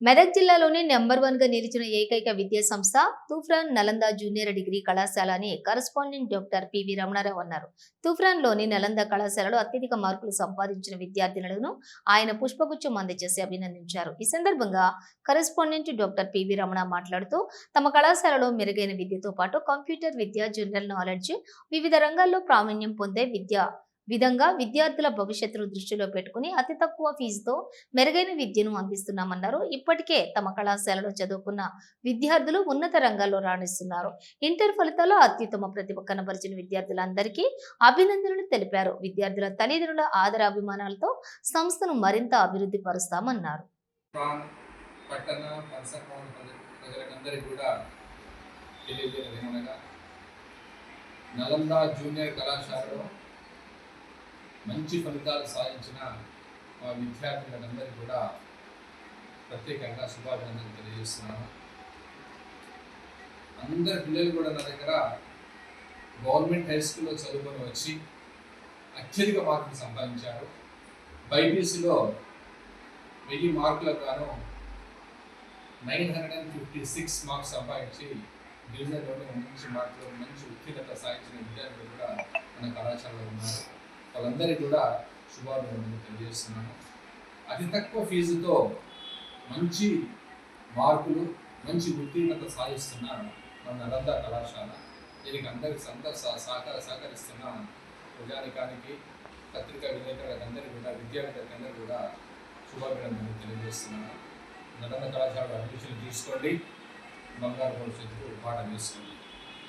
మెదక్ జిల్లాలోని నెంబర్ వన్గా నిలిచిన ఏకైక విద్యా సంస్థ తుఫ్రాన్ నలంద జూనియర్ డిగ్రీ కళాశాల అని కరస్పాండెంట్ డాక్టర్ పివి రమణారావు అన్నారు. తుఫ్రాన్లోని నలంద కళాశాలలో అత్యధిక మార్కులు సంపాదించిన విద్యార్థినులను ఆయన పుష్పగుచ్చం అందజేసి అభినందించారు. ఈ సందర్భంగా కరస్పాండెంట్ డాక్టర్ పివి రమణ మాట్లాడుతూ తమ కళాశాలలో మెరుగైన విద్యతో పాటు కంప్యూటర్ విద్య జనరల్ నాలెడ్జ్ వివిధ రంగాల్లో ప్రావీణ్యం పొందే విద్య విధంగా విద్యార్థుల భవిష్యత్తును దృష్టిలో పెట్టుకుని అతి తక్కువ ఫీజుతో మెరుగైన విద్యను అందిస్తున్నామన్నారు. ఇప్పటికే తమ కళాశాలలో చదువుకున్న విద్యార్థులు ఉన్నత రంగాల్లో రాణిస్తున్నారు. ఇంటర్ ఫలితాల్లో అత్యుత్తమ ప్రతిభ కనబరిచిన విద్యార్థులందరికీ అభినందనలు తెలిపారు. విద్యార్థుల తల్లిదండ్రుల ఆదరాభిమానాలతో సంస్థను మరింత అభివృద్ధి పరుస్తామన్నారు. పట్టణ పరిసర ప్రజలకందరికీ కూడా తెలియజేయడం ఏమనగా నలంద జూనియర్ కళాశాలలో మంచి ఫలితాలు సాధించిన మా విద్యార్థులందరికీ కూడా ప్రత్యేకంగా శుభాభినందనలు తెలియజేస్తున్నాను. అందరి పిల్లలు కూడా నా దగ్గర గవర్నమెంట్ హై స్కూల్లో చదువుకొని వచ్చి అత్యధిక మార్కులు సంపాదించారు. బైపీసీలో వెయ్యి మార్కులకు గాను nine hundred and fifty six marks సంపాదించి డివిజన్లోనే మంచి మార్కులు మంచి ఉత్తీర్ణత సాధించిన విద్యార్థులు కూడా మన కళాశాలలో ఉన్నారు. వాళ్ళందరికీ కూడా శుభాభినందనలు తెలియజేస్తున్నాను. అతి తక్కువ ఫీజుతో మంచి మార్కులు మంచి ఉత్తీర్ణత సాధిస్తున్న మన నలంద కళాశాల. దీనికి అందరికి సంద సహకార సహకరిస్తున్న ప్రజానికానికి పత్రికా విలేకరులకు అందరికీ కూడా విద్యార్థులకు అందరికీ కూడా శుభాభినందనలు తెలియజేస్తున్నాను. నలంద కళాశాల అడ్మిషన్ తీసుకోండి. బంగారు భవిష్యత్తుకు పాఠం చేసుకోండి.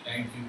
Thank you.